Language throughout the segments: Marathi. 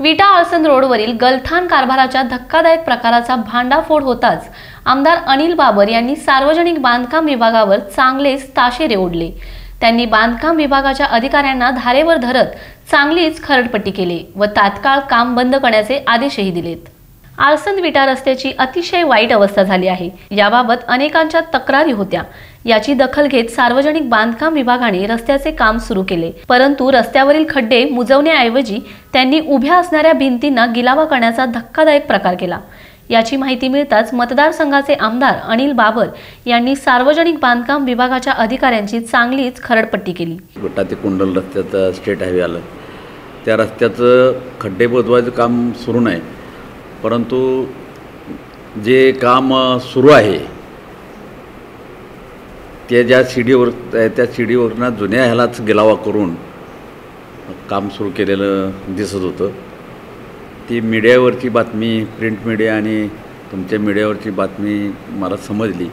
विटा आळसंद रोडवरील गलथान कारभाराच्या धक्कादायक प्रकाराचा भांडाफोड होताच आमदार अनिल बाबर यांनी सार्वजनिक बांधकाम विभागावर चांगलेच ताशेरे ओढले. त्यांनी बांधकाम विभागाच्या अधिकाऱ्यांना धारेवर धरत चांगलीच खरडपट्टी केली व तात्काळ काम बंद करण्याचे आदेशही दिलेत. आळसंद विटा रस्त्याची अतिशय वाईट अवस्था झाली आहे. याबाबत अनेकांच्या तक्रारी होत्या. याची दखल घेत सार्वजनिक बांधकाम विभागाने रस्त्याचे काम सुरू केले. परंतु रस्त्यावरील खड्डे मुजवण्याऐवजी त्यांनी उभ्या असणाऱ्या भिंतींना गिलावा करण्याचा धक्कादायक प्रकार केला. याची माहिती मिळताच मतदारसंघाचे आमदार अनिल बाबर यांनी सार्वजनिक बांधकाम विभागाच्या अधिकाऱ्यांची चांगलीच खरडपट्टी केली. ते कुंडल रस्त्याचं स्टेट हायवे आलं. त्या रस्त्याचं खड्डे बोजवायचं काम सुरू नाही. परंतु जे काम सुरू आहे ते ज्या शिडीवर त्या शिडीवरनं जुन्या ह्यालाच गिलावा करून काम सुरू केलेलं दिसत होतं. ती मीडियावरची बातमी प्रिंट मीडिया आणि तुमच्या मीडियावरची बातमी मला समजली.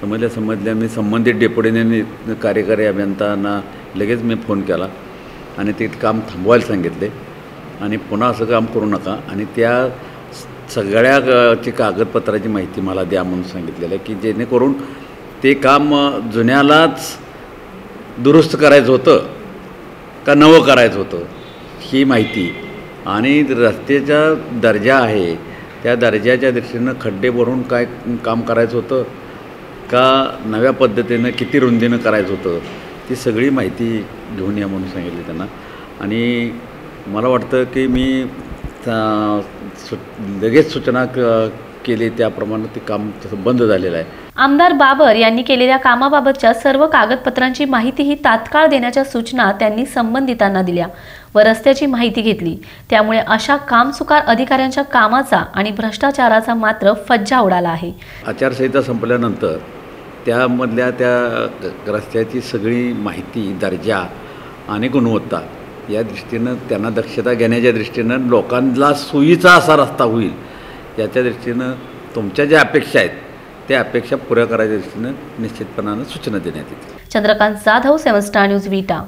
समजल्या समजल्या मी संबंधित डेप्युटीने कार्यकारी अभियंत्यांना लगेच मी फोन केला आणि ते काम थांबवायला सांगितले. आणि पुन्हा असं काम करू नका. आणि त्या सगळ्या ची कागदपत्राची माहिती मला द्या म्हणून सांगितलेलं आहे की जेणेकरून ते काम जुन्यालाच दुरुस्त करायचं होतं का नवं करायचं होतं ही माहिती. आणि रस्त्याचा दर्जा आहे त्या दर्जाच्या दृष्टीनं खड्डे भरून काय काम करायचं होतं का नव्या पद्धतीनं किती रुंदीनं करायचं होतं ती सगळी माहिती घेऊन या म्हणून सांगितली त्यांना. आणि मला वाटतं की मी सु लगेच सूचना क केली त्याप्रमाणे ते काम तसं बंद झालेलं आहे. आमदार बाबर यांनी केलेल्या कामाबाबतच्या सर्व कागदपत्रांची माहितीही तात्काळ देण्याच्या सूचना त्यांनी संबंधितांना दिल्या व रस्त्याची माहिती घेतली. त्यामुळे अशा कामचुकार अधिकाऱ्यांच्या कामाचा आणि भ्रष्टाचाराचा मात्र फज्जा उडाला आहे. आचारसंहिता संपल्यानंतर त्यामधल्या त्या रस्त्याची सगळी माहिती दर्जा आणि गुणवत्ता या दृष्टीनं त्यांना दक्षता घेण्याच्या दृष्टीनं लोकांना सोयीचा असा रस्ता होईल. याच्या दृष्टीनं तुमच्या ज्या अपेक्षा आहेत त्या अपेक्षा पुऱ्या करायच्या दृष्टीनं निश्चितपणानं सूचना देण्यात येतील. Chandrakant Jadhav seven star news Vita.